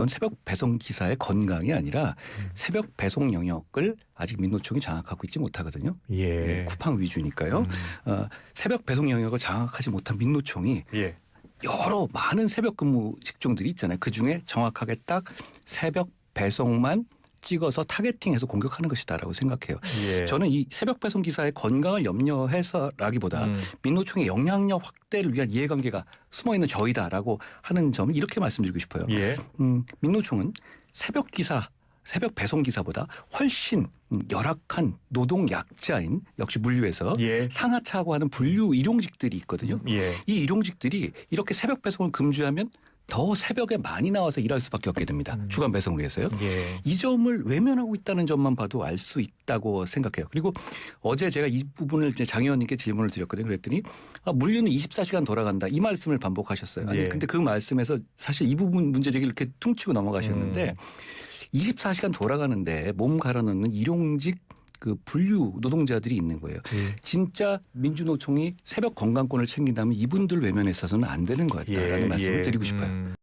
건 새벽 배송 기사의 건강이 아니라 음. 새벽 배송 영역을 아직 민노총이 장악하고 있지 못하거든요. 예. 쿠팡 위주니까요. 음. 어, 새벽 배송 영역을 장악하지 못한 민노총이 예. 여러 많은 새벽 근무 직종들이 있잖아요. 그 중에 정확하게 딱 새벽 배송만 찍어서 타겟팅해서 공격하는 것이다라고 생각해요. 예. 저는 이 새벽 배송 기사의 건강을 염려해서라기보다 음. 민노총의 영향력 확대를 위한 이해관계가 숨어 있는 저희다라고 하는 점을 이렇게 말씀드리고 싶어요. 예. 음, 민노총은 새벽 기사, 새벽 배송 기사보다 훨씬 음, 열악한 노동 약자인 역시 물류에서 예. 상하차하고 하는 분류 일용직들이 있거든요. 예. 이 일용직들이 이렇게 새벽 배송을 금지하면 더 새벽에 많이 나와서 일할 수밖에 없게 됩니다. 음. 주간 배송을 위해서요. 예. 이 점을 외면하고 있다는 점만 봐도 알 수 있다고 생각해요. 그리고 어제 제가 이 부분을 장 의원님께 질문을 드렸거든요. 그랬더니 아, 물류는 24시간 돌아간다 이 말씀을 반복하셨어요. 아니 예. 근데 그 말씀에서 사실 이 부분 문제 제기를 이렇게 퉁치고 넘어가셨는데 음. 24시간 돌아가는데 몸 갈아넣는 일용직 그 분류 노동자들이 있는 거예요. 예. 진짜 민주노총이 새벽 건강권을 챙긴다면 이분들 외면해서는 안 되는 것 같다라는 말씀을 드리고 싶어요. 음.